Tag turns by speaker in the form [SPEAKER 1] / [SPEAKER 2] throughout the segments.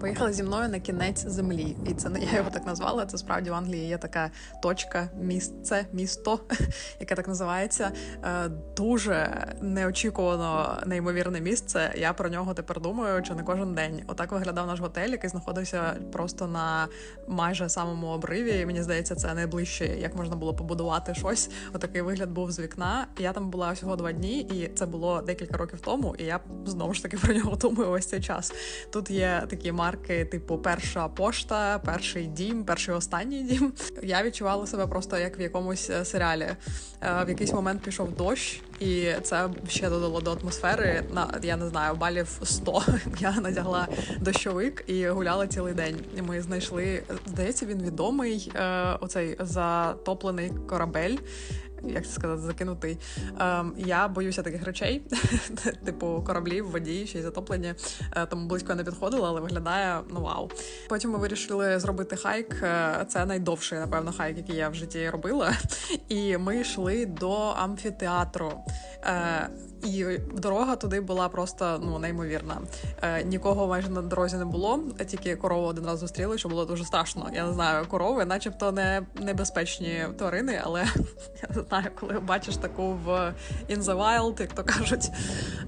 [SPEAKER 1] Поїхали зі мною на кінець землі, і це не я його так назвала. Це справді в Англії є така точка, місце, місто, яке так називається. Е, Дуже неочікувано неймовірне місце. Я про нього тепер думаю, чи не кожен день. Отак виглядав наш готель, який знаходився просто на майже самому обриві. І Мені здається, це найближче, як можна було побудувати щось. Отакий вигляд був з вікна. Я там була всього два дні, і це було декілька років тому. І я знову ж таки про нього думаю ось цей час. Тут є такі марки, типу перша пошта, перший дім, перший останній дім. Я відчувала себе просто як в якомусь е, серіалі. Е, В якийсь момент пішов дощ, і це ще додало до атмосфери. На я не знаю, балів 100. Я надягла дощовик і гуляла цілий день. Ми знайшли, здається, він відомий. е, Оцей затоплений корабель. Як це сказати, закинутий. Ем, я боюся таких речей, типу кораблів, воді, ще й затоплені. Е, тому близько не підходила, але виглядає ну вау. Потім ми вирішили зробити хайк. Е, Це найдовший, напевно, хайк, який я в житті робила. І ми йшли до амфітеатру. Е, і дорога туди була просто ну неймовірна. Е, нікого майже на дорозі не було, тільки корову один раз зустріли, що було дуже страшно. Я не знаю, корови, начебто, не небезпечні тварини, але я не знаю, коли бачиш таку в in the wild, як то кажуть,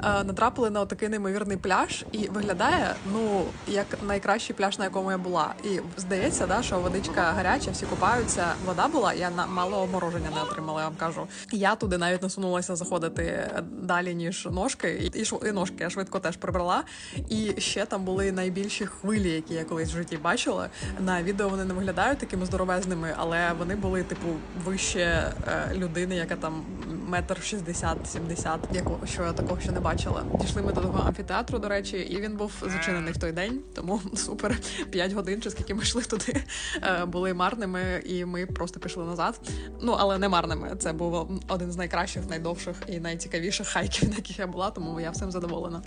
[SPEAKER 1] е, натрапили на такий неймовірний пляж, і виглядає ну як найкращий пляж, на якому я була. І здається, да, що водичка гаряча, всі купаються. Вода була. Я на мало мороження не отримала. Я вам кажу. Я туди навіть не сунулася заходити далі ніж ножки, і, і, ножки я швидко теж прибрала. І ще там були найбільші хвилі, які я колись в житті бачила. На відео вони не виглядають такими здоровезними, але вони були типу вище е, людини, яка там метр шістдесят, сімдесят, якого що я такого ще не бачила. Дійшли ми до того амфітеатру, до речі, і він був зачинений в той день, тому супер. П'ять годин, чи скільки ми йшли туди, е, були марними, і ми просто пішли назад. Ну але не марними. Це був один з найкращих, найдовших і найцікавіших хайків, на яких я була, тому я всім задоволена.